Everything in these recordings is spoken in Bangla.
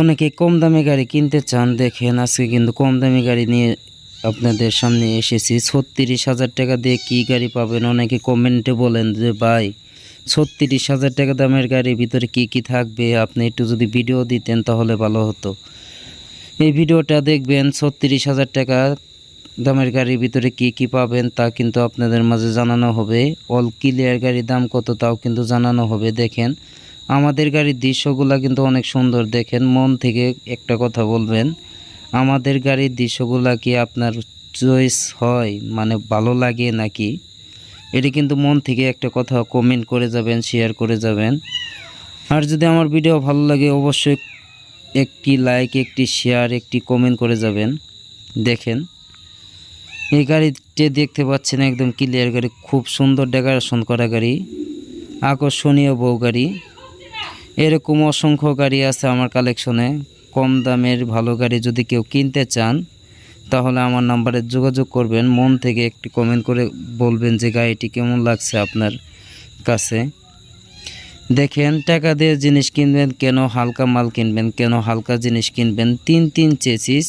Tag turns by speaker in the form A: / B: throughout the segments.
A: অনেকে কম দামি গাড়ি কিনতে চান, দেখেন আজকে কিন্তু কম দামি গাড়ি নিয়ে আপনাদের সামনে এসেছি। ছত্রিশ হাজার টাকা দিয়ে কি গাড়ি পাবেন? অনেকে কমেন্টে বলেন যে, ভাই, ছত্রিশ হাজার টাকা দামের গাড়ির ভিতরে কি কি থাকবে? আপনি একটু যদি ভিডিও দিতেন তাহলে ভালো হতো। এই ভিডিওটা দেখবেন, ছত্রিশ হাজার টাকা দামের গাড়ির ভিতরে কি কি পাবেন তা কিন্তু আপনাদের মাঝে জানানো হবে। অল ক্লিয়ার গাড়ির দাম কত তাও কিন্তু জানানো হবে, দেখেন। আমাদের গাড়ির দৃশ্যগুলা কিন্তু অনেক সুন্দর, দেখেন মন থেকে একটা কথা বলবেন। আমাদের গাড়ির দৃশ্যগুলা কি আপনার চয়েস হয় মানে ভালো লাগে নাকি? এটি কিন্তু মন থেকে একটা কথা কমেন্ট করে যাবেন শেয়ার করে যাবেন। আর যদি আমার ভিডিও ভালো লাগে, অবশ্যই একটি লাইক একটি শেয়ার একটি কমেন্ট করে যাবেন। দেখেন, এই গাড়িটি দেখতে পাচ্ছেন একদম ক্লিয়ার গাড়ি, খুব সুন্দর ডেকোরেশন করা গাড়ি, আকর্ষণীয় বউ গাড়ি। এরকম অসংখ্য গাড়ি আছে আমার কালেকশনে। কম দামের ভালো গাড়ি যদি কেউ কিনতে চান, তাহলে আমার নাম্বারে যোগাযোগ করবেন। মন থেকে একটি কমেন্ট করে বলবেন যে গাড়িটি কেমন লাগছে আপনার কাছে। দেখেন, টাকা দিয়ে জিনিস কিনবেন, কেন হালকা মাল কিনবেন, কেন হালকা জিনিস কিনবেন? তিন তিন চেসিস,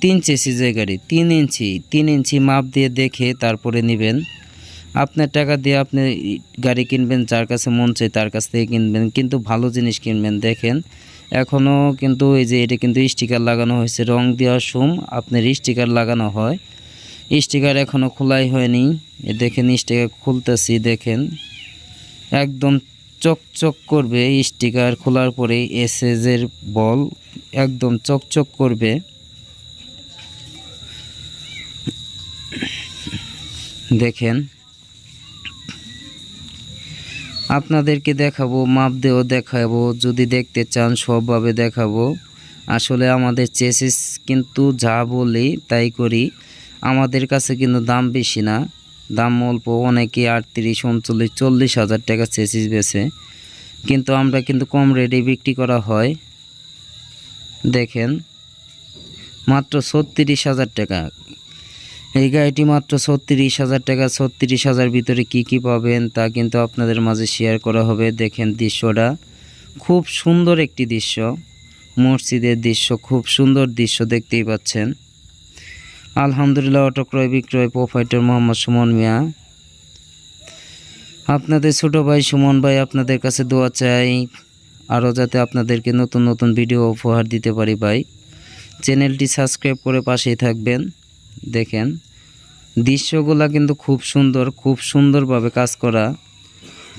A: তিন চেসিসের গাড়ি, তিন ইঞ্চি তিন ইঞ্চি মাপ দিয়ে দেখে তারপরে নেবেন। আপনার টাকা দিয়ে আপনি গাড়ি কিনবেন, যার কাছে মন চাই তার কাছ থেকে কিনবেন, কিন্তু ভালো জিনিস কিনবেন। দেখেন এখনও কিন্তু এই যে এটা কিন্তু স্টিকার লাগানো হয়েছে, রং দেওয়ার সুম, আপনার স্টিকার লাগানো হয়। স্টিকার এখনও খোলাই হয়নি। দেখেন, স্টিকার খুলতেছি, দেখেন। একদম চকচক করবে স্টিকার খোলার পরে এসএসের বল একদম চকচক করবে। দেখেন আপনাদেরকে দেখাবো, মাপ দিয়েও দেখাবো, যদি দেখতে চান সবভাবে দেখাবো। আসলে আমাদের চেসিস কিন্তু যা বলি তাই করি। আমাদের কাছে কিন্তু দাম বেশি না। দাম অল্প, অনেকে আটত্রিশ, উনচল্লিশ, চল্লিশ হাজার টাকা চেসিস বেছে কিন্তু আমরা কিন্তু কম রেটে বিক্রি করা হয়। দেখেন, মাত্র ছত্রিশ হাজার টাকা। এই গাড়িটি মাত্র ছত্রিশ হাজার টাকা, ছত্রিশ হাজার ভিতরে কি কি পাবেন তা কিন্তু আপনাদের মাঝে শেয়ার করা হবে। দেখেন দৃশ্যটা, খুব সুন্দর একটি দৃশ্য। মসজিদের দৃশ্য, খুব সুন্দর দৃশ্য দেখতেই পাচ্ছেন। আলহামদুলিল্লাহ, অটো ক্রয় বিক্রয় প্রোফাইটার মোহাম্মদ সুমন মিয়া। আপনাদের ছোট ভাই সুমন ভাই আপনাদের কাছে দোয়া চাই, আরও যাতে আপনাদেরকে নতুন নতুন ভিডিও উপহার দিতে পারি ভাই। চ্যানেলটি সাবস্ক্রাইব করে পাশেই থাকবেন। দেখেন, দৃশ্যগুলা কিন্তু খুব সুন্দর, খুব সুন্দরভাবে কাজ করা,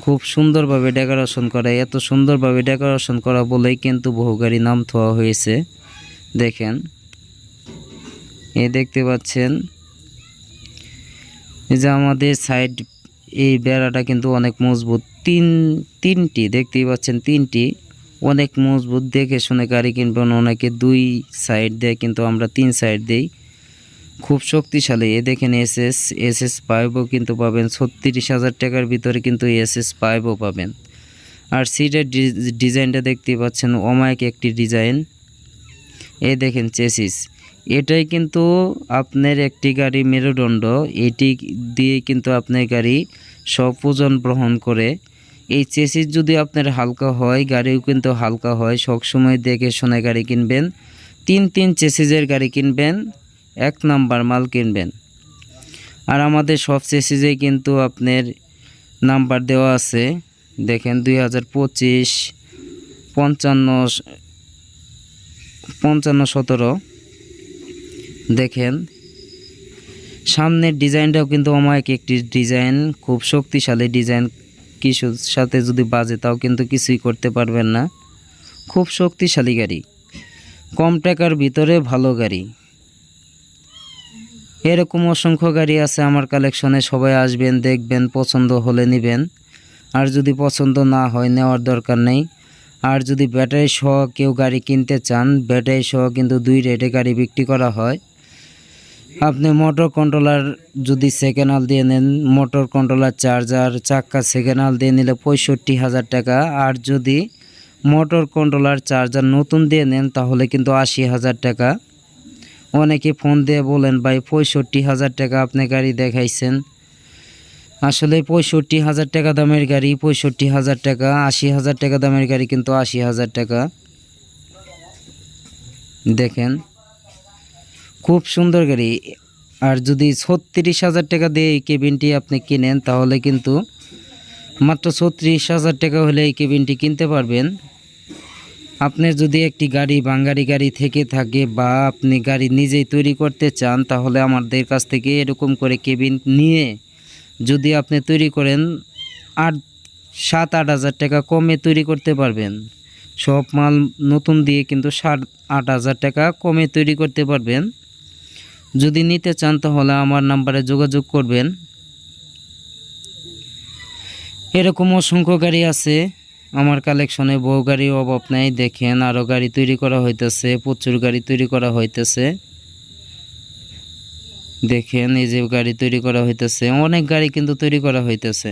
A: খুব সুন্দরভাবে ডেকোরেশন করা, এত সুন্দরভাবে ডেকোরেশন করা বলেই কিন্তু বহু গাড়ি নাম থোয়া হয়েছে। দেখেন এ দেখতে পাচ্ছেন, এই যে আমাদের সাইড এই বেড়াটা কিন্তু অনেক মজবুত, তিন, তিনটি, দেখতেই পাচ্ছেন তিনটি, অনেক মজবুত, দেখে শুনে গাড়ি কিনবেন অনেকে দুই সাইড দেয়, কিন্তু আমরা তিন সাইড দেই। খুব শক্তিশালী। এ দেখেন এস এস এস এস পাইপও কিন্তু পাবেন। ছত্রিশ হাজার টাকার ভিতরে কিন্তু এস এস পাইপও পাবেন। আর সিটের ডিজাইনটা দেখতে পাচ্ছেন, অমায়িক একটি ডিজাইন এ দেখেন চেসিস এটাই কিন্তু আপনার একটি গাড়ি মেরুদণ্ড। এটি দিয়ে কিন্তু আপনার গাড়ি সব ওজন গ্রহণ করে। এই চেসিস যদি আপনার হালকা হয়, গাড়িও কিন্তু হালকা হয়, সবসময় দেখে শুনে গাড়ি কিনবেন। তিন তিন চেসিসের গাড়ি কিনবেন। এক নাম্বার মাল কিনবেন। আর আমাদের সব চেসিসেই কিন্তু আপনার নাম্বার দেওয়া আছে, দেখেন দুই হাজার পঁচিশ, পঞ্চান্ন পঞ্চান্ন সতেরো। দেখেন, সামনের ডিজাইনটাও কিন্তু অমায়িক একটি ডিজাইন, খুব শক্তিশালী ডিজাইন। কিছুর সাথে যদি বাজে, তাও কিন্তু কিছুই করতে পারবেন না। খুব শক্তিশালী গাড়ি। কম টাকার ভিতরে ভালো গাড়ি। এরকম অসংখ্য গাড়ি আছে আমার কালেকশনে, সবাই আসবেন, দেখবেন, পছন্দ হলে নেবেন। আর যদি পছন্দ না হয়, নেওয়ার দরকার নেই। আর যদি ব্যাটারি সহ কেউ গাড়ি কিনতে চান, ব্যাটারি সহ কিন্তু দুই রেটে গাড়ি বিক্রি করা হয়। আপনি মোটর কন্ট্রোলার যদি সেকেন্ড দিয়ে নেন, মোটর কন্ট্রোলার চার্জার, চাক্কা সেকেন্ড হাল দিয়ে নিলে পঁয়ষট্টি হাজার টাকা। আর যদি মোটর কন্ট্রোলার চার্জার নতুন দিয়ে নেন, তাহলে কিন্তু আশি হাজার টাকা। অনেকে ফোন দিয়ে বলেন, ভাই, পঁয়ষট্টি হাজার টাকা আপনি গাড়ি দেখাইছেন। আসলে পঁয়ষট্টি হাজার টাকা দামের গাড়ি, পঁয়ষট্টি হাজার টাকা, আশি হাজার টাকা দামের গাড়ি কিন্তু আশি হাজার টাকা। দেখেন, খুব সুন্দর গাড়ি। আর যদি ছত্রিশ হাজার টাকা দিয়ে এই কেবিনটি আপনি কিনেন, তাহলে কিন্তু মাত্র ছত্রিশ হাজার টাকা হলে এই কেবিনটি কিনতে পারবেন। আপনার যদি একটি গাড়ি বাঙ্গারি গাড়ি থেকে থাকে বা আপনি গাড়ি নিজেই তৈরি করতে চান, তাহলে আমাদের কাছ থেকে এরকম করে কেবিন নিয়ে যদি আপনি তৈরি করেন, আট, সাত, আট হাজার টাকা কমে তৈরি করতে পারবেন। সব মাল নতুন দিয়ে কিন্তু সাত, আট হাজার টাকা কমে তৈরি করতে পারবেন। যদি নিতে চান, তাহলে আমার নাম্বারে যোগাযোগ করবেন। এরকম অসংখ্য গাড়ি আছে। আমার কালেকশনে বহু গাড়ির অভাব নাই, দেখেন আরও গাড়ি তৈরি করা হইতেছে, প্রচুর গাড়ি তৈরি করা হইতেছে। দেখেন এই যে গাড়ি তৈরি করা হইতেছে, অনেক গাড়ি কিন্তু তৈরি করা হইতেছে।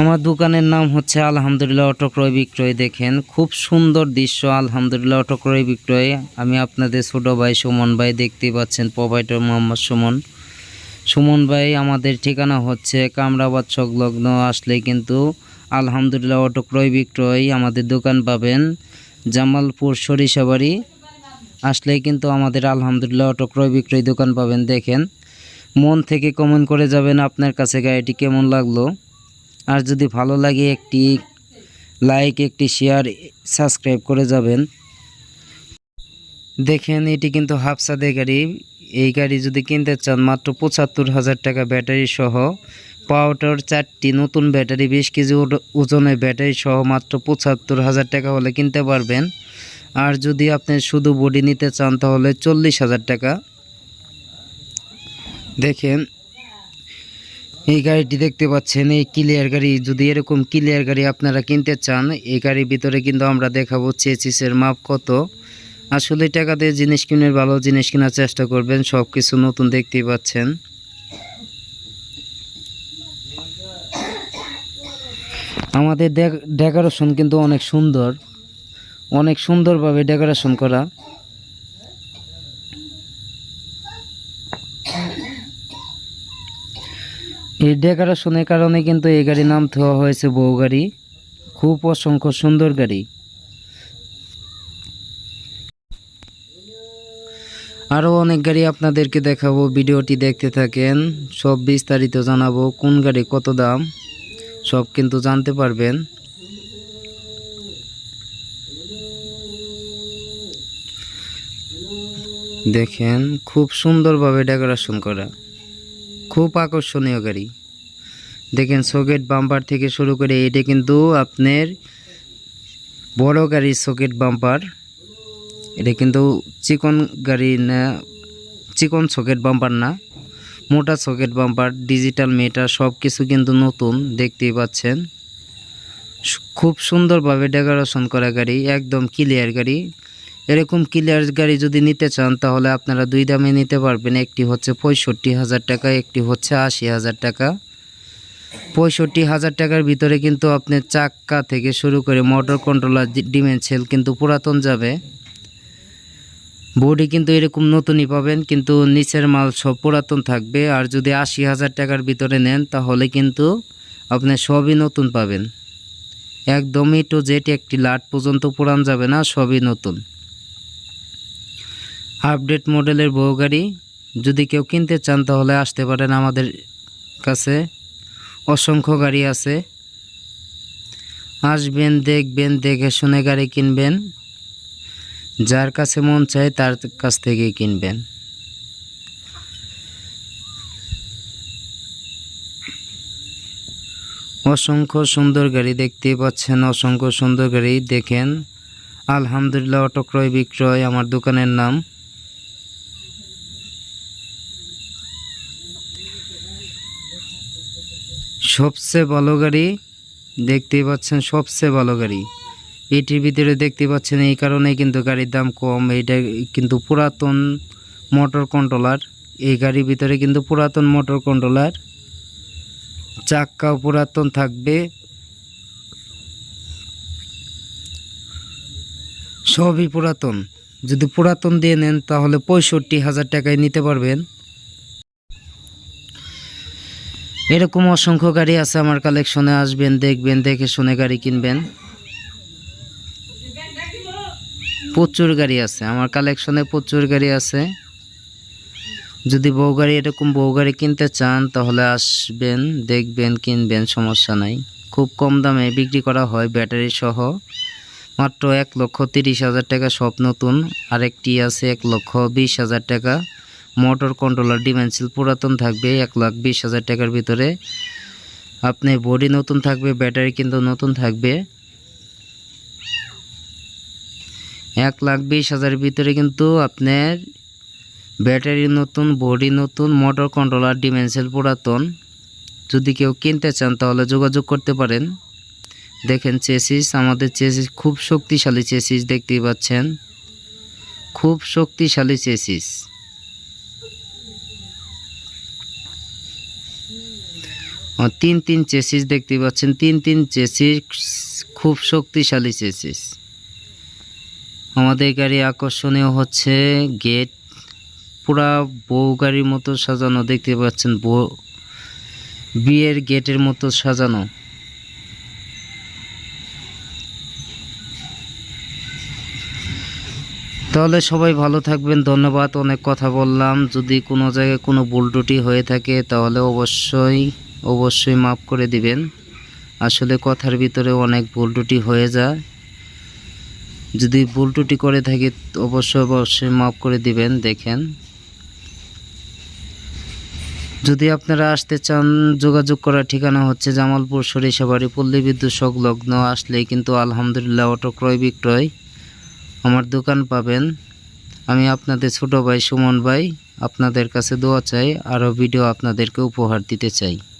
A: আমার দোকানের নাম হচ্ছে আলহামদুলিল্লাহ অটো ক্রয় বিক্রয়। দেখেন, খুব সুন্দর দৃশ্য, আলহামদুলিল্লাহ অটো ক্রয় বিক্রয়। আমি আপনাদের ছোট ভাই সুমন ভাই দেখতে পাচ্ছেন, প্রোভাইডার মোহাম্মদ সুমন। সুমন ভাই, আমাদের ঠিকানা হচ্ছে কামরাবাদ সংলগ্ন, আসলে কিন্তু আলহামদুলিল্লাহ অটো ক্রয় বিক্রয় আমাদের দোকান পাবেন জামালপুর সরিষাবাড়ি। আসলে কিন্তু আমাদের আলহামদুলিল্লাহ অটো ক্রয় বিক্রয় দোকান পাবেন, দেখেন। মন থেকে কমেন্ট করে যাবেন আপনার কাছে গাড়িটি কেমন লাগল। আর যদি ভালো লাগে একটি লাইক, একটি শেয়ার, সাবস্ক্রাইব করে যাবেন। দেখেন, এটি কিন্তু হাফসাদে গাড়ি। এই গাড়ি যদি কিনতে চান, মাত্র পঁচাত্তর হাজার টাকা ব্যাটারি সহ পাওয়াটার চারটি নতুন ব্যাটারি, বিশ কেজি ওজনের ব্যাটারি সহ মাত্র পঁচাত্তর হাজার টাকা হলে কিনতে পারবেন। আর যদি আপনি শুধু বডি নিতে চান, তাহলে চল্লিশ হাজার টাকা। দেখেন এই গাড়িটি দেখতে পাচ্ছেন, এই ক্লিয়ার গাড়ি। যদি এরকম ক্লিয়ার গাড়ি আপনারা কিনতে চান, এই গাড়ির ভিতরে কিন্তু আমরা দেখাবো চেচিসের মাপ কত। আসলে টাকা দিয়ে জিনিস কিনে ভালো জিনিস কেনার চেষ্টা করবেন সব কিছু নতুন দেখতেই পাচ্ছেন। আমাদের ডেকোরেশন কিন্তু অনেক সুন্দর। অনেক সুন্দরভাবে ডেকোরেশন করা। এই ডেকোরেশনের কারণে কিন্তু এই গাড়ি নাম দেওয়া হয়েছে বউ গাড়ি। খুব অসংখ্য সুন্দর গাড়ি। আরও অনেক গাড়ি আপনাদেরকে দেখাবো, ভিডিওটি দেখতে থাকেন। সব বিস্তারিত জানাব, কোন গাড়ি কত দাম, সব কিন্তু জানতে পারবেন। দেখেন, খুব সুন্দরভাবে ডেকোরেশন করা। খুব আকর্ষণীয় গাড়ি। দেখেন সকেট বাম্পার থেকে শুরু করে এটা কিন্তু আপনার বড় গাড়ির সকেট বাম্পার এটা কিন্তু চিকন গাড়ি না, চিকন সকেট বাম্পার না, মোটা সকেট বাম্পার ডিজিটাল মিটার সব কিছু কিন্তু নতুন, দেখতেই পাচ্ছেন। খুব সুন্দরভাবে ডেকোরেশন করা গাড়ি, একদম ক্লিয়ার গাড়ি। এরকম ক্লিয়ার গাড়ি যদি নিতে চান, তাহলে আপনারা দুই দামে নিতে পারবেন। একটি হচ্ছে পঁয়ষট্টি হাজার টাকা, একটি হচ্ছে আশি হাজার টাকা। পঁয়ষট্টি হাজার টাকার ভিতরে কিন্তু আপনি চাক্কা থেকে শুরু করে মোটর কন্ট্রোলার ডিমেনশিয়াল কিন্তু পুরাতন যাবে। বডি কিন্তু এরকম নতুনই পাবেন, কিন্তু নিচের মাল সব পুরাতন থাকবে। আর যদি আশি হাজার টাকার ভিতরে নেন, তাহলে কিন্তু আপনি সবই নতুন পাবেন। একদমই টু জেট একটি লাট পর্যন্ত পুরান যাবে না, সবই নতুন। আপডেট মডেলের বহু গাড়ি যদি কেউ কিনতে চান তাহলে আসতে পারেন আমাদের কাছে। অসংখ্য গাড়ি আছে। আসবেন, দেখবেন, দেখে শুনে গাড়ি কিনবেন। যার কাছে মন চায় তার কাছ থেকে কিনবেন। অসংখ্য সুন্দর গাড়ি দেখতে পাচ্ছেন, অসংখ্য সুন্দর গাড়ি দেখেন। আলহামদুলিল্লাহ, অটো ক্রয় বিক্রয় আমার দোকানের নাম। সবচেয়ে ভালো গাড়ি দেখতেই পাচ্ছেন, সবচেয়ে ভালো গাড়ি। এটির ভিতরে দেখতে পাচ্ছেন, এই কারণে কিন্তু গাড়ির দাম কম। এইটা কিন্তু পুরাতন মোটর কন্ট্রোলার। এই গাড়ির ভিতরে কিন্তু পুরাতন মোটর কন্ট্রোলার। চাক্কাও পুরাতন থাকবে। সবই পুরাতন। যদি পুরাতন দিয়ে নেন, তাহলে পঁয়ষট্টি হাজার টাকায় নিতে পারবেন। এরকম অসংখ্য গাড়ি আছে আমার কালেকশনে, আসবেন, দেখবেন, দেখে শুনে গাড়ি কিনবেন। প্রচুর গাড়ি আছে, আমার কালেকশনে প্রচুর গাড়ি আছে। যদি বউ গাড়ি, এরকম বউ গাড়ি কিনতে চান, তাহলে আসবেন, দেখবেন, কিনবেন, সমস্যা নাই। খুব কম দামে বিক্রি করা হয়, ব্যাটারি সহ। মাত্র এক লক্ষ তিরিশ হাজার টাকা, সব নতুন। আরেকটি আছে এক লক্ষ বিশ হাজার টাকা। মোটর কন্ট্রোলার ডিমেনসিল পুরাতন থাকবে, এক লাখ বিশ হাজার টাকার ভিতরে। আপনি বডি নতুন থাকবে, ব্যাটারি কিন্তু নতুন থাকবে। এক লাখ বিশ হাজারের ভিতরে কিন্তু আপনার ব্যাটারি নতুন, বডি নতুন, মোটর কন্ট্রোলার ডিমেনসিল পুরাতন। যদি কেউ কিনতে চান তাহলে যোগাযোগ করতে পারেন। দেখেন চেসিস, আমাদের চেসিস খুব শক্তিশালী চেসিস দেখতেই পাচ্ছেন। খুব শক্তিশালী চেসিস। তিন তিন চেসিস দেখতে পাচ্ছেন। তিন তিন চেসিস, খুব শক্তিশালী চেসিস। আমাদের গাড়ি আকর্ষণীয় হচ্ছে গেট। পুরা বউ গাড়ির মতো সাজানো দেখতে পাচ্ছেন। বউ বিয়ের গেটের মতো সাজানো। তাহলে সবাই ভালো থাকবেন। ধন্যবাদ, অনেক কথা বললাম। যদি কোনো জায়গায় কোনো ভুল হয়ে থাকে, তাহলে অবশ্যই অবশ্যই মাফ করে দিবেন। আসলে কথার ভিতরে অনেক ভুল ত্রুটি হয়ে যায়। যদি ভুল ত্রুটি করে থাকি অবশ্যই অবশ্যই মাফ করে দিবেন, দেখেন। যদি আপনারা আসতে চান, যোগাযোগ করার ঠিকানা হচ্ছে জামালপুর সরিষাবাড়ি পল্লী বিদ্যুৎ সংলগ্ন আসলেই কিন্তু আলহামদুলিল্লাহ অটো ক্রয়, বিক্রয় আমার দোকান পাবেন। আমি আপনাদের ছোট ভাই সুমন ভাই আপনাদের কাছে দোয়া চাই, আরও ভিডিও আপনাদেরকে উপহার দিতে চাই।